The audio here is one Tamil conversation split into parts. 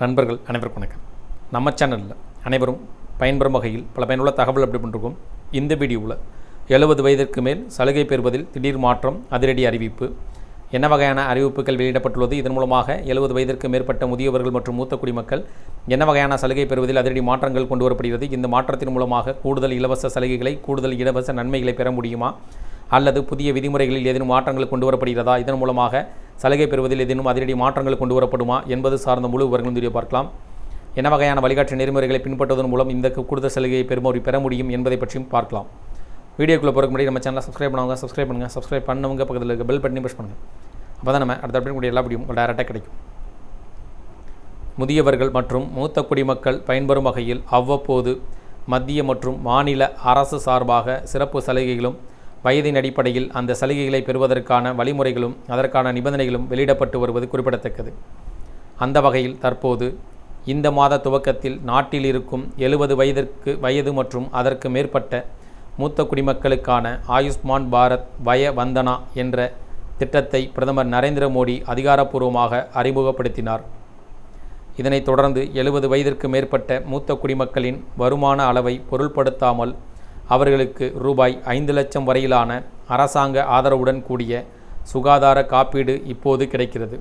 நண்பர்கள் அனைவருக்கும் வணக்கம். நம்ம சேனலில் அனைவரும் பயன்பெறும் வகையில் பல பயனுள்ள தகவல் அப்படி பண்ணிருக்கோம் இந்த வீடியோவில் எழுபது வயதிற்கு மேல் சலுகை பெறுவதில் திடீர் மாற்றம் அதிரடி அறிவிப்பு என்ன வகையான அறிவிப்புகள் வெளியிடப்பட்டுள்ளது இதன் மூலமாக எழுபது வயதிற்கு மேற்பட்ட முதியவர்கள் மற்றும் மூத்த குடிமக்கள் என்ன வகையான சலுகை பெறுவதில் அதிரடி மாற்றங்கள் கொண்டு வரப்படுகிறது இந்த மாற்றத்தின் மூலமாக கூடுதல் இலவச சலுகைகளை கூடுதல் இலவச நன்மைகளை பெற முடியுமா அல்லது புதிய விதிமுறைகளில் ஏதேனும் மாற்றங்கள் கொண்டு வரப்படுகிறதா இதன் மூலமாக சலுகை பெறுவதில் ஏதேனும் அதிரடி மாற்றங்கள் கொண்டு வரப்படுமா என்பது சார்ந்த முழு விவரங்களும் தெரிய பார்க்கலாம். என்ன வகையான வழிகாட்டு நெறிமுறைகளை பின்பற்றுவதன் மூலம் இந்த கூடுதல் சலுகையை பெறுமோரி பெற முடியும் என்பதை பற்றியும் பார்க்கலாம். வீடியோக்குள்ளே போகிறக்கு முன்னாடி நம்ம சேனலை சப்ஸ்கிரைப் பண்ணுவாங்க சப்ஸ்கிரைப் பண்ணுங்கள் சப்ஸ்கிரைப் பண்ணவங்க பக்கத்தில் இருக்க பெல் பட்டனை ப்ரெஸ் பண்ணுங்கள் அப்போ தான் நம்ம அடுத்த அப்படி எல்லா வீடியோ டேரெக்டாக கிடைக்கும். முதியவர்கள் மற்றும் மூத்த குடிமக்கள் பயன்பெறும் வகையில் அவ்வப்போது மத்திய மற்றும் மாநில அரசு சார்பாக சிறப்பு சலுகைகளும் வயதின் அடிப்படையில் அந்த சலுகைகளை பெறுவதற்கான வழிமுறைகளும் அதற்கான நிபந்தனைகளும் வெளியிடப்பட்டு வருவது குறிப்பிடத்தக்கது. அந்த வகையில் தற்போது இந்த மாத துவக்கத்தில் நாட்டில் இருக்கும் எழுபது வயதிற்கு வயது மற்றும் அதற்கு மேற்பட்ட மூத்த குடிமக்களுக்கான ஆயுஷ்மான் பாரத் வய வந்தனா என்ற திட்டத்தை பிரதமர் நரேந்திர மோடி அதிகாரப்பூர்வமாக அறிமுகப்படுத்தினார். இதனைத் தொடர்ந்து எழுபது வயதிற்கு மேற்பட்ட மூத்த குடிமக்களின் வருமான அளவை பொருள்படுத்தாமல் அவர்களுக்கு ரூபாய் ஐந்து லட்சம் வரையிலான அரசாங்க ஆதரவுடன் கூடிய சுகாதார காப்பீடு இப்போது கிடைக்கிறது.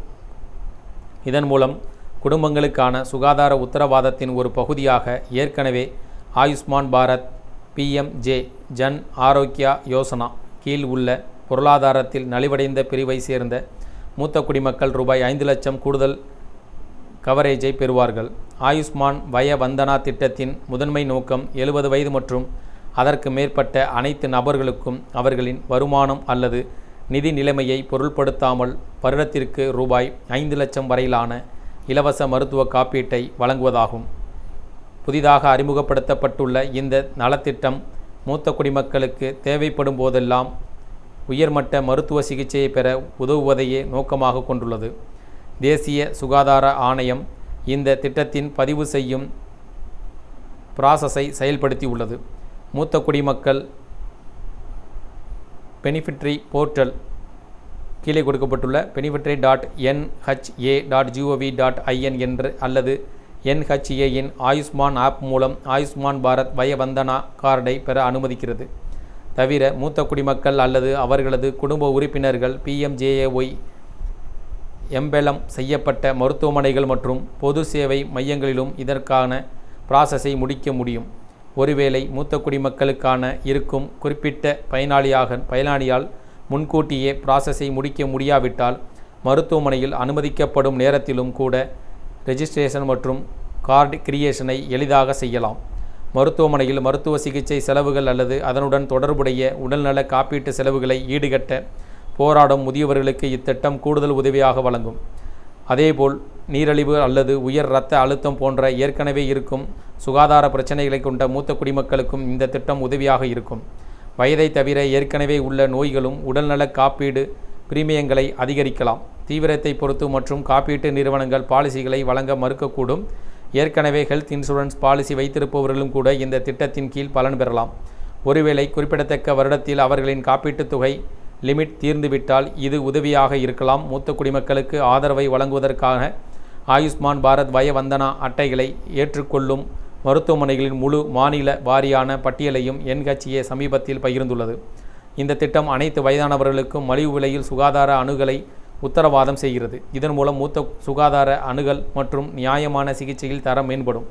இதன் மூலம் குடும்பங்களுக்கான சுகாதார உத்தரவாதத்தின் ஒரு பகுதியாக ஏற்கனவே ஆயுஷ்மான் பாரத் பிஎம்ஜே ஜன் ஆரோக்கியா யோசனா கீழ் உள்ள பொருளாதாரத்தில் நலிவடைந்த பிரிவை சேர்ந்த மூத்த குடிமக்கள் ரூபாய் ஐந்து லட்சம் கூடுதல் கவரேஜை பெறுவார்கள். ஆயுஷ்மான் வய வந்தனா திட்டத்தின் முதன்மை நோக்கம் எழுபது வயது மற்றும் அதற்கு மேற்பட்ட அனைத்து நபர்களுக்கும் அவர்களின் வருமானம் அல்லது நிதி நிலைமையை பொருள்படுத்தாமல் வருடத்திற்கு ரூபாய் ஐந்து லட்சம் வரையிலான இலவச மருத்துவ காப்பீட்டை வழங்குவதாகும். புதிதாக அறிமுகப்படுத்தப்பட்டுள்ள இந்த நலத்திட்டம் மூத்த குடிமக்களுக்கு தேவைப்படும் போதெல்லாம் உயர்மட்ட மருத்துவ சிகிச்சையை பெற உதவுவதையே நோக்கமாக கொண்டுள்ளது. தேசிய சுகாதார ஆணையம் இந்த திட்டத்தின் பதிவு செய்யும் ப்ராசஸை செயல்படுத்தி உள்ளது மூத்த குடிமக்கள் பெனிஃபிட்ரி போர்ட்டல் கீழே கொடுக்கப்பட்டுள்ள beneficiary dot NHA dot GOV dot IN என்று அல்லது என்ஹெச்ஏயின் ஆயுஷ்மான் ஆப் மூலம் ஆயுஷ்மான் பாரத் வயவந்தனா கார்டை பெற அனுமதிக்கிறது. தவிர மூத்த குடிமக்கள் அல்லது அவர்களது குடும்ப உறுப்பினர்கள் பிஎம்ஜேஏஒய் எம்பெலம் செய்யப்பட்ட மருத்துவமனைகள் மற்றும் பொது சேவை மையங்களிலும் இதற்கான ப்ராசஸை முடிக்க முடியும். ஒருவேளை மூத்த குடிமக்களுக்கான இருக்கும் குறிப்பிட்ட பயனாளியாக பயனாளியால் முன்கூட்டியே ப்ராசஸை முடிக்க முடியாவிட்டால் மருத்துவமனையில் அனுமதிக்கப்படும் நேரத்திலும் கூட ரெஜிஸ்ட்ரேஷன் மற்றும் கார்டு கிரியேஷனை எளிதாக செய்யலாம். மருத்துவமனையில் மருத்துவ சிகிச்சை செலவுகள் அல்லது அதனுடன் தொடர்புடைய உடல்நல காப்பீட்டு செலவுகளை ஈடுகட்ட போராடும் முதியவர்களுக்கு இத்திட்டம் கூடுதல் உதவியாக வழங்கும். அதேபோல் நீரழிவு அல்லது உயர் இரத்த அழுத்தம் போன்ற ஏற்கனவே இருக்கும் சுகாதார பிரச்சனைகளை கொண்ட மூத்த குடிமக்களுக்கும் இந்த திட்டம் உதவியாக இருக்கும். வயதை தவிர ஏற்கனவே உள்ள நோய்களும் உடல்நல காப்பீடு பிரீமியங்களை அதிகரிக்கலாம். தீவிரத்தை பொறுத்து மற்றும் காப்பீட்டு நிறுவனங்கள் பாலிசிகளை வழங்க மறுக்கக்கூடும். ஏற்கனவே ஹெல்த் இன்சூரன்ஸ் பாலிசி வைத்திருப்பவர்களும் கூட இந்த திட்டத்தின் கீழ் பலன் பெறலாம். ஒருவேளை குறிப்பிடத்தக்க வருடத்தில் அவர்களின் காப்பீட்டுத் தொகை லிமிட் தீர்ந்துவிட்டால் இது உதவியாக இருக்கலாம். மூத்த குடிமக்களுக்கு ஆதரவை வழங்குவதற்காக ஆயுஷ்மான் பாரத் வயவந்தனா அட்டைகளை ஏற்றுக்கொள்ளும் மருத்துவமனைகளின் முழு மாநில வாரியான பட்டியலையும் என்ஹெச்ஏ சமீபத்தில் பகிர்ந்துள்ளது. இந்த திட்டம் அனைத்து வயதானவர்களுக்கும் மலிவு விலையில் சுகாதார அணுகலை உத்தரவாதம் செய்கிறது. இதன் மூலம் மூத்த சுகாதார அணுகல் மற்றும் நியாயமான சிகிச்சையில் தரம் மேம்படும்.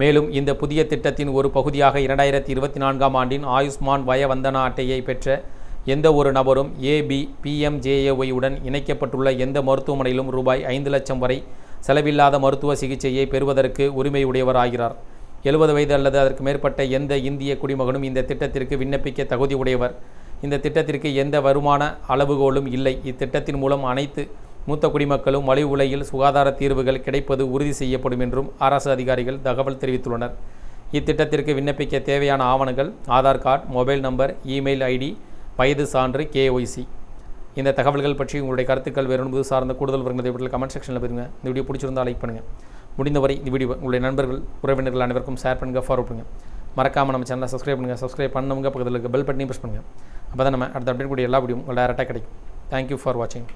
மேலும் இந்த புதிய திட்டத்தின் ஒரு பகுதியாக இரண்டாயிரத்தி இருபத்தி நான்காம் ஆண்டின் ஆயுஷ்மான் வய வந்தனா அட்டையை பெற்ற எந்த ஒரு நபரும் ஏபி பிஎம்ஜேஏஒய் உடன் இணைக்கப்பட்டுள்ள எந்த மருத்துவமனையிலும் ரூபாய் ஐந்து லட்சம் வரை செலவில்லாத மருத்துவ சிகிச்சையை பெறுவதற்கு உரிமை உடையவராகிறார் எழுபது வயது அல்லது அதற்கு மேற்பட்ட எந்த இந்திய குடிமகனும் இந்த திட்டத்திற்கு விண்ணப்பிக்க தகுதி உடையவர் இந்த திட்டத்திற்கு எந்த வருமான அளவுகோலும் இல்லை. இத்திட்டத்தின் மூலம் அனைத்து மூத்த குடிமக்களும் மலிவு உலையில் சுகாதார தீர்வுகள் கிடைப்பது உறுதி செய்யப்படும் என்றும் அரசு அதிகாரிகள் தகவல் தெரிவித்துள்ளனர். இத்திட்டத்திற்கு விண்ணப்பிக்க தேவையான ஆவணங்கள் Aadhaar card mobile number email ID வயது சான்று கேஒய்சி. இந்த தகவல்கள் பற்றி உங்களுடைய கருத்துக்கள் வேறு சார்ந்த கூடுதல் விவரங்களை வீட்டில் கமெண்ட் செக்ஷனில் பெறுங்க. இந்த வீடியோ பிடிச்சிருந்தால் லைக் பண்ணுங்கள் முடிந்தவரை இந்த வீடியோ உங்களுடைய நண்பர்கள் உறவினர்கள் அனைவருக்கும் ஷேர் பண்ணுங்கள் ஃபார்வர்ட் பண்ணுங்கள் மறக்காமல் நம்ம சேனலை சப்ஸ்கிரைப் பண்ணுங்கள் சப்ஸ்கிரைப் பண்ணவங்க பக்கத்தில் இருக்க பெல் பட்டனையும் ப்ரெஸ் பண்ணுங்கள் அப்போ தான் நம்ம அடுத்த அப்டேட் கூடிய எல்லா வீடியோ உங்களுக்கு டேரெக்டாக கிடைக்கும். தேங்க்யூ ஃபார் வாட்சிங்